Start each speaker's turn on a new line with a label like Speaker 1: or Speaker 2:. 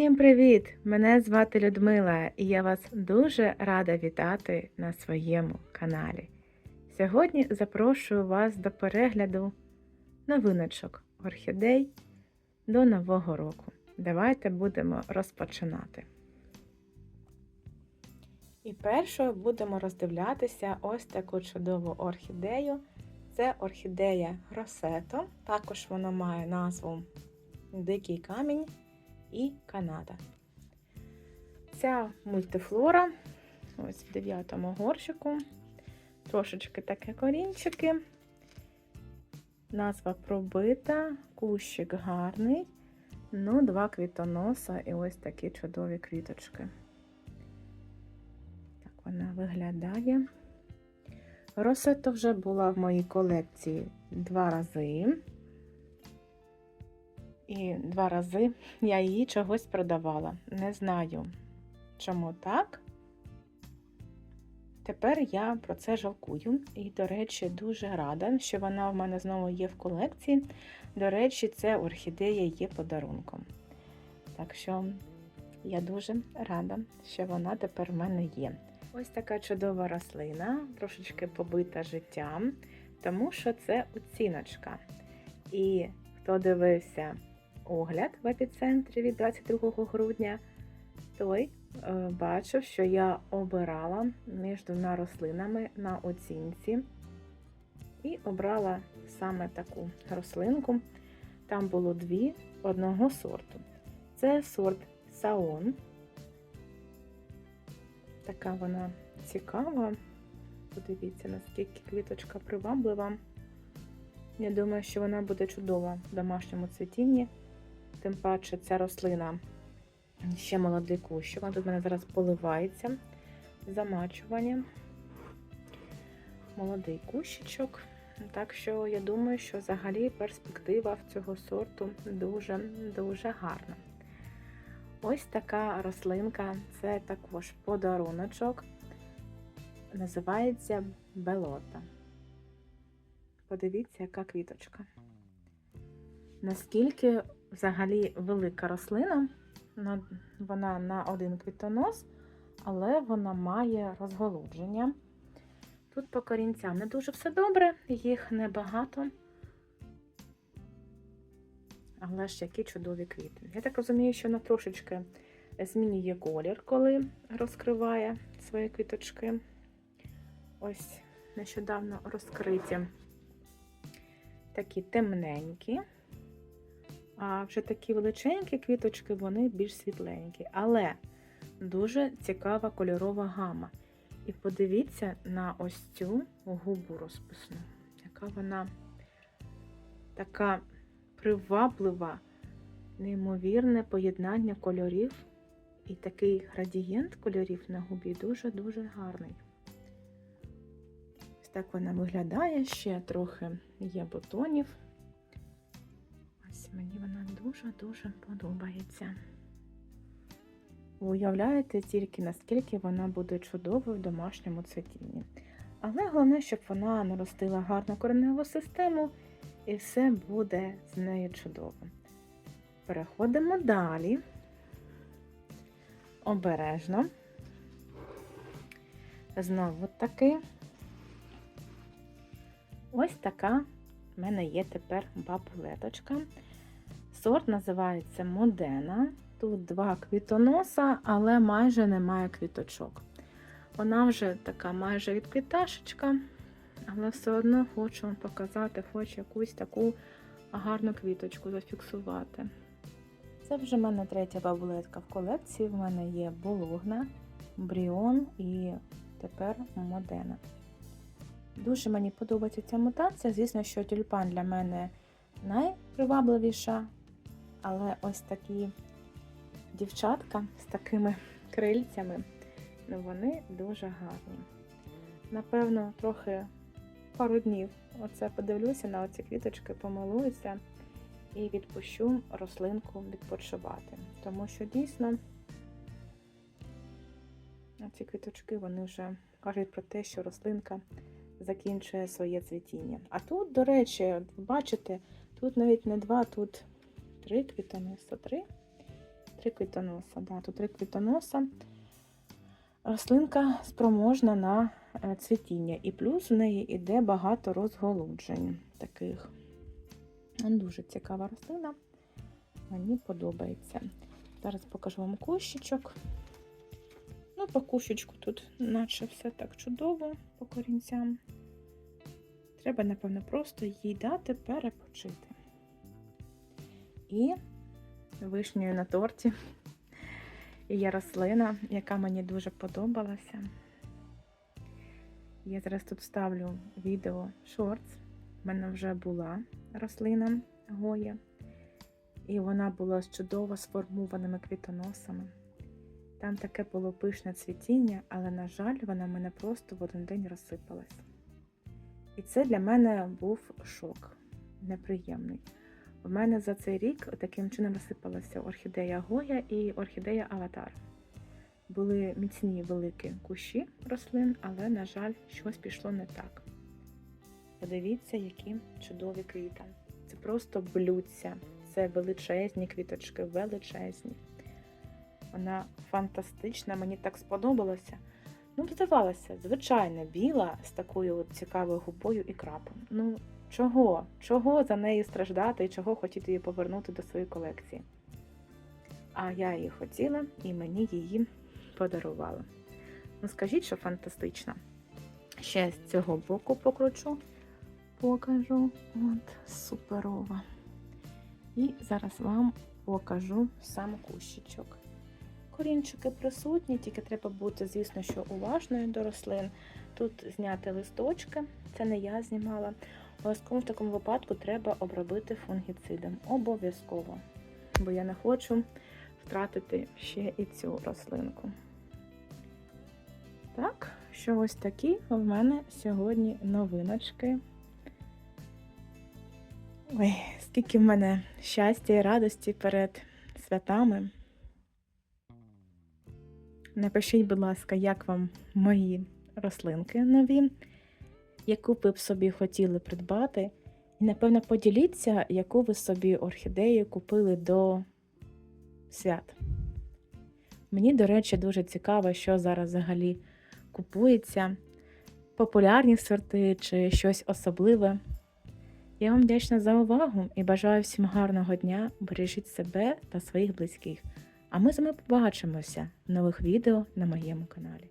Speaker 1: Всім привіт! Мене звати Людмила і я вас дуже рада вітати на своєму каналі. Сьогодні запрошую вас до перегляду новиночок орхідей до Нового року. Давайте будемо розпочинати. І першою будемо роздивлятися ось таку чудову орхідею. Це орхідея Росето. Також вона має назву Дикий камінь і Канада. Ця мультифлора, ось в дев'ятому горщику, трошечки таке корінчики. Назва пробита, кущик гарний, ну, два квітоноса і ось такі чудові квіточки. Так вона виглядає. Росета вже була в моїй колекції два рази. І два рази я її чогось продавала. Не знаю, чому так. Тепер я про це жалкую. І, до речі, дуже рада, що вона в мене знову є в колекції. До речі, це орхідея є подарунком. Так що я дуже рада, що вона тепер в мене є. Ось така чудова рослина, трошечки побита життям, тому що це оціночка. І хто дивився огляд в епіцентрі від 22 грудня, той е, бачив, що я обирала між двома рослинами на оцінці і обрала саме таку рослинку. Там було дві одного сорту. Це сорт Саон. Така вона цікава. Подивіться, наскільки квіточка приваблива. Я думаю, що вона буде чудова в домашньому цвітінні. Тим паче ця рослина ще молодий кущик. Вона тут в мене зараз поливається замачуванням. Молодий кущичок. Так що я думаю, що взагалі перспектива в цього сорту дуже-дуже гарна. Ось така рослинка це також подаруночок. Називається белота. Подивіться, яка квіточка. Наскільки взагалі велика рослина, вона на один квітонос, але вона має розголудження. Тут по корінцям не дуже все добре, їх небагато. Але ж які чудові квіти. Я так розумію, що вона трошечки змінює колір, коли розкриває свої квіточки. Ось нещодавно розкриті такі темненькі. А вже такі величенькі квіточки, вони більш світленькі. Але дуже цікава кольорова гама. І подивіться на ось цю губу розписну, яка вона така приваблива, неймовірне поєднання кольорів. І такий градієнт кольорів на губі дуже-дуже гарний. Ось так вона виглядає, ще трохи є бутонів. Мені вона дуже-дуже подобається. Уявляєте тільки, наскільки вона буде чудовою в домашньому цвітінні. Але головне, щоб вона наростила гарну кореневу систему, і все буде з нею чудово. Переходимо далі. Обережно. Знову таки. Ось така в мене є тепер бабулеточка. Сорт називається Модена. Тут два квітоноса, але майже немає квіточок. Вона вже така майже відквіташечка, але все одно хочу вам показати, хочу якусь таку гарну квіточку зафіксувати. Це вже в мене третя бабулетка в колекції. В мене є Бологна, Бріон і тепер Модена. Дуже мені подобається ця мутація. Звісно, що тюльпан для мене найпривабливіша, але ось такі дівчатка з такими крильцями, ну вони дуже гарні. Напевно, трохи пару днів оце подивлюся на оці квіточки, помилуюся і відпущу рослинку відпочивати. Тому що дійсно ці квіточки вони вже кажуть про те, що рослинка закінчує своє цвітіння. А тут, до речі, бачите, тут навіть не два, тут три квітоноса, три. Три квітоноса. Да, тут три квітоноса. Рослинка спроможна на е, цвітіння. І плюс в неї йде багато розголуджень таких. Дуже цікава рослина. Мені подобається. Зараз покажу вам кущичок. Ну, по кущичку тут наче все так чудово по корінцям. Треба, напевно, просто їй дати перепочити. І вишнею на торті є рослина, яка мені дуже подобалася. Я зараз тут вставлю відео шортс. У мене вже була рослина Гоя. І вона була з чудово сформованими квітоносами. Там таке було пишне цвітіння, але, на жаль, вона в мене просто в один день розсипалась. І це для мене був шок неприємний. У мене за цей рік таким чином розсипалася орхідея Гоя і орхідея Аватар. Були міцні великі кущі рослин, але, на жаль, щось пішло не так. Подивіться, які чудові квіти. Це просто блюдця. Це величезні квіточки, величезні. Вона фантастична, мені так сподобалося. Ну, здавалося, звичайно, біла з такою от цікавою губою і крапом. Ну, чого? Чого за нею страждати і чого хотіти її повернути до своєї колекції? А я її хотіла і мені її подарували. Ну, скажіть, що фантастично. Ще з цього боку покручу, покажу. От, суперова. І зараз вам покажу сам кущичок. Корінчики присутні, тільки треба бути, звісно, що уважною до рослин. Тут зняти листочки, це не я знімала. Обов'язково в такому випадку треба обробити фунгіцидом. Обов'язково. Бо я не хочу втратити ще і цю рослинку. Так, що ось такі в мене сьогодні новиночки. Ой, скільки в мене щастя і радості перед святами. Напишіть, будь ласка, як вам мої рослинки нові, яку ви б собі хотіли придбати. І, напевно, поділіться, яку ви собі орхідею купили до свят. Мені, до речі, дуже цікаво, що зараз взагалі купується. Популярні сорти чи щось особливе. Я вам вдячна за увагу і бажаю всім гарного дня. Бережіть себе та своїх близьких. А ми з вами побачимося в нових відео на моєму каналі.